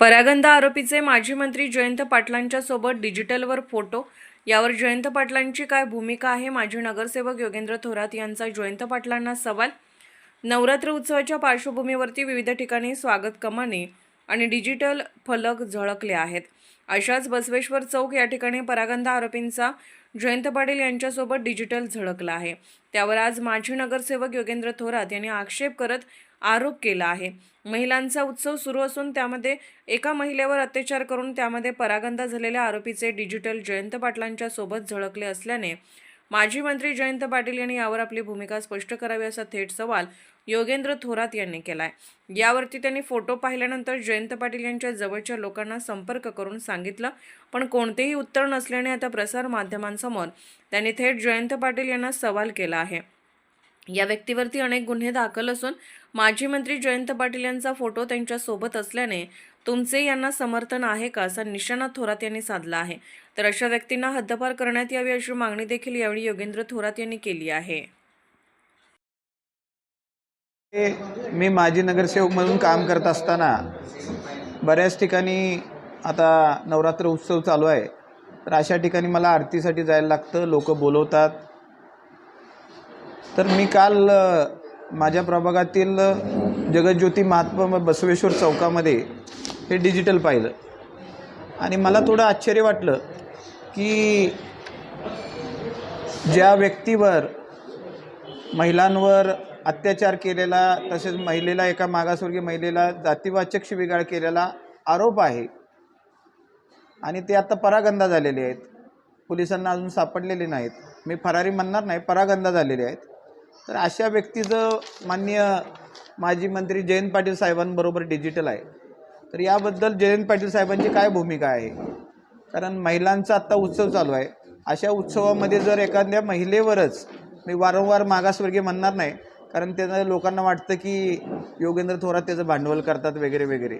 परागंदा आरोपीचे माजी मंत्री जयंत पाटलांच्या सोबत डिजिटलवर फोटो. यावर जयंत पाटलांची काय भूमिका आहे? माजी नगरसेवक योगेंद्र थोरात यांचा जयंत पाटलांना सवाल. नवरात्र उत्सवाच्या पार्श्वभूमीवरती विविध ठिकाणी स्वागत कमानी आणि डिजिटल फलक झळकले आहेत. अशाच बसवेश्वर चौक या ठिकाणी परागंदा आरोपींचा जयंत पाटील यांच्यासोबत डिजिटल झळकला आहे. त्यावर आज माजी नगरसेवक योगेंद्र थोरात यांनी आक्षेप करत आरोप केला आहे. महिलांचा उत्सव सुरू असून त्यामध्ये एका महिलेवर अत्याचार करून त्यामध्ये परागंदा झालेल्या आरोपीचे डिजिटल जयंत पाटलांच्या सोबत झळकले असल्याने माजी मंत्री जयंत पाटील यांनी यावर आपली भूमिका स्पष्ट करावी असा थेट सवाल योगेंद्र थोरात यांनी केला आहे यावरती त्यांनी फोटो पाहिल्यानंतर जयंत पाटील यांच्या जवळच्या लोकांना संपर्क करून सांगितलं पण कोणतेही उत्तर नसल्याने आता प्रसार माध्यमांसमोर त्यांनी थेट जयंत पाटील यांना सवाल केला आहे. या व्यक्तीवरती अनेक गुन्हे दाखल असून माजी मंत्री जयंत पाटील यांचा फोटो त्यांच्यासोबत असल्याने तुमचे यांना समर्थन आहे का असा निशाणा थोरात यांनी साधला आहे. तर अशा व्यक्तींना हद्दपार करण्यात यावी अशी मागणी देखील यावेळी योगेंद्र थोरात यांनी केली आहे. मी माजी नगरसेवक म्हणून काम करत असताना बऱ्याच ठिकाणी आता नवरात्र उत्सव चालू आहे. तर अशा ठिकाणी मला आरतीसाठी जायला लागतं लोक बोलवतात. तर मी काल माझ्या प्रभागातील जगज्योती महात्मा बसवेश्वर चौकामध्ये हे डिजिटल पाहिलं. आणि मला थोडं आश्चर्य वाटलं की ज्या व्यक्तीवर महिलांवर अत्याचार केलेला तसेच महिलेला एका मागासवर्गीय महिलेला जातीवाचक शिबिगाळ केलेला आरोप आहे आणि ते आता परागंदा झालेले आहेत. पोलिसांना अजून सापडलेले नाहीत. मी फरारी म्हणणार नाही परागंदा झालेले आहेत. तर अशा व्यक्तीचं मान्य माजी मंत्री जयंत पाटील साहेबांबरोबर डिजिटल आहे. तर याबद्दल जयंत पाटील साहेबांची काय भूमिका आहे? कारण महिलांचा आत्ता उत्सव चालू आहे. अशा उत्सवामध्ये जर एखाद्या महिलेवरच मी वारंवार मागासवर्गीय म्हणणार नाही कारण त्यानं लोकांना वाटतं की योगेंद्र थोरात त्याचं भांडवल करतात वगैरे वगैरे.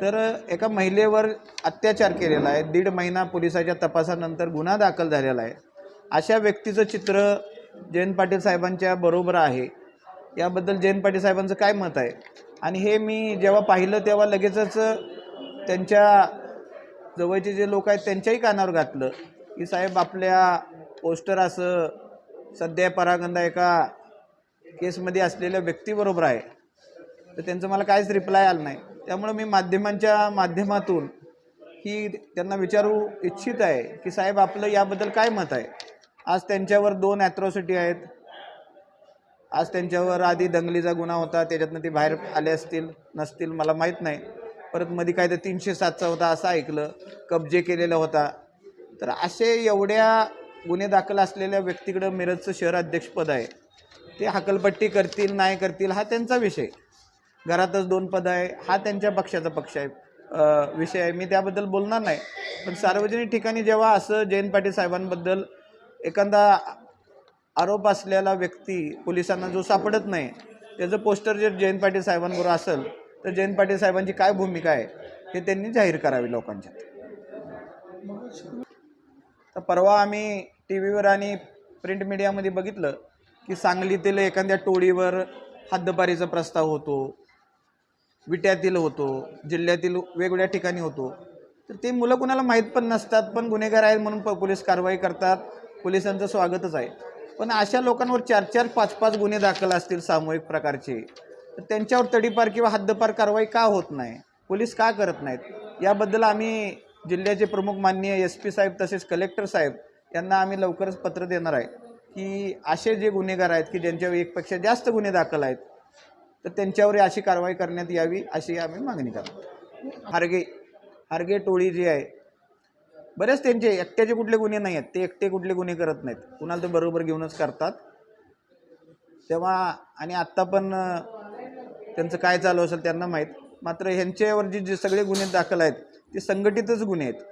तर एका महिलेवर अत्याचार केलेला आहे. दीड महिना पोलिसाच्या तपासानंतर गुन्हा दाखल झालेला आहे. अशा व्यक्तीचं चित्र जयंत पाटील साहेबांच्या बरोबर आहे. याबद्दल जयंत पाटील साहेबांचं काय मत आहे? आणि हे मी जेव्हा पाहिलं तेव्हा लगेचच त्यांच्या जवळचे जे लोक आहेत त्यांच्याही कानावर घातलं. की साहेब आपल्या पोस्टर असं सध्या परागंदा एका केसमध्ये असलेल्या व्यक्तीबरोबर आहे. तर त्यांचं मला काहीच रिप्लाय आलं नाही. त्यामुळं मी माध्यमांच्या माध्यमातून ही त्यांना विचारू इच्छित आहे की साहेब आपलं याबद्दल काय मत आहे? आज त्यांच्यावर दोन ॲट्रॉसिटी आहेत. आज त्यांच्यावर आधी दंगलीचा गुन्हा होता त्याच्यातनं ते बाहेर आले असतील नसतील मला माहीत नाही. परत मध्ये काय तर तीनशे सातचा होता असं ऐकलं. कब्जे केलेला होता. तर असे एवढ्या गुन्हे दाखल असलेल्या व्यक्तीकडं मिरजचं शहर अध्यक्षपद आहे. ते हकलपट्टी करतील नाही करतील हा त्यांचा विषय. घरातच दोन पद आहे. हा त्यांच्या पक्षाचा पक्ष आहे. विषय आहे. मी त्याबद्दल बोलणार नाही. पण सार्वजनिक ठिकाणी जेव्हा असं जयंत पाटील साहेबांबद्दल एखादा आरोप असलेला व्यक्ती पोलिसांना जो सापडत नाही त्याचं पोस्टर जर जयंत पाटील साहेबांबरोबर असेल तर जयंत पाटील साहेबांची काय भूमिका आहे हे त्यांनी जाहीर करावी लोकांच्या तर परवा आम्ही टी व्हीवर आणि प्रिंट मीडियामध्ये बघितलं की सांगलीतील एखाद्या टोळीवर हद्दपारीचा प्रस्ताव होतो विट्यातील होतो जिल्ह्यातील वेगवेगळ्या ठिकाणी होतो. तर ते मुलं कुणाला माहीत पण नसतात पण गुन्हेगार आहेत म्हणून प पोलीस कारवाई करतात पोलिसांचं स्वागतच आहे. पण अशा लोकांवर चार चार पाच पाच गुन्हे दाखल असतील सामूहिक प्रकारचे. तर त्यांच्यावर तडीपार किंवा हद्दपार कारवाई का होत नाही? पोलीस का करत नाहीत? याबद्दल आम्ही जिल्ह्याचे प्रमुख माननीय एस पी साहेब तसेच कलेक्टर साहेब यांना आम्ही लवकरच पत्र देणार आहे की असे जे गुन्हेगार आहेत की ज्यांच्यावर एकपेक्षा जास्त गुन्हे दाखल आहेत तर त्यांच्यावर अशी कारवाई करण्यात यावी अशी आम्ही मागणी करतो. हारगे हारगे टोळी जी आहे बरेच त्यांचे एकट्याचे कुठले गुन्हे नाही आहेत ते एकटे कुठले गुन्हे करत नाहीत. कुणाला ते बरोबर घेऊनच करतात. तेव्हा आणि आत्ता पण त्यांचं काय चालू असेल त्यांना माहीत. मात्र ह्यांच्यावर जे जे सगळे गुन्हे दाखल आहेत ते संघटितच गुन्हे आहेत.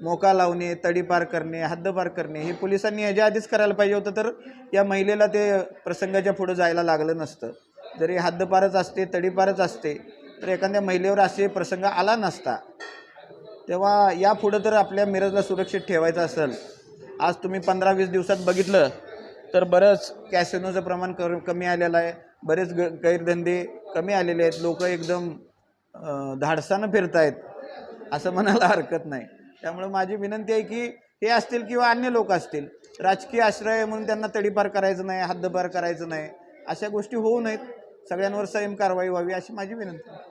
मोका लावणे तडीपार करणे हद्दपार करणे हे पोलिसांनी ह्याच्या आधीच करायला पाहिजे होतं तर या महिलेला ते प्रसंगाच्या पुढं जायला लागलं नसतं. जरी हद्दपारच असते तडीपारच असते तर एखाद्या महिलेवर असे प्रसंग आला नसता. तेव्हा या पुढं तर आपल्या मिरजला सुरक्षित ठेवायचं असेल. आज तुम्ही पंधरा वीस दिवसात बघितलं तर बरंच कॅसिनोचं प्रमाण कर कमी आलेलं आहे. बरेच ग गैरधंदे कमी आलेले आहेत. लोक एकदम धाडसानं फिरत आहेत असं म्हणायला हरकत नाही. त्यामुळे माझी विनंती आहे की हे असतील किंवा अन्य लोक असतील राजकीय आश्रय म्हणून त्यांना तडीपार करायचं नाही हद्दपार करायचं नाही. अशा गोष्टी होऊ नयेत. सगळ्यांवर संयम कारवाई व्हावी अशी माझी विनंती आहे.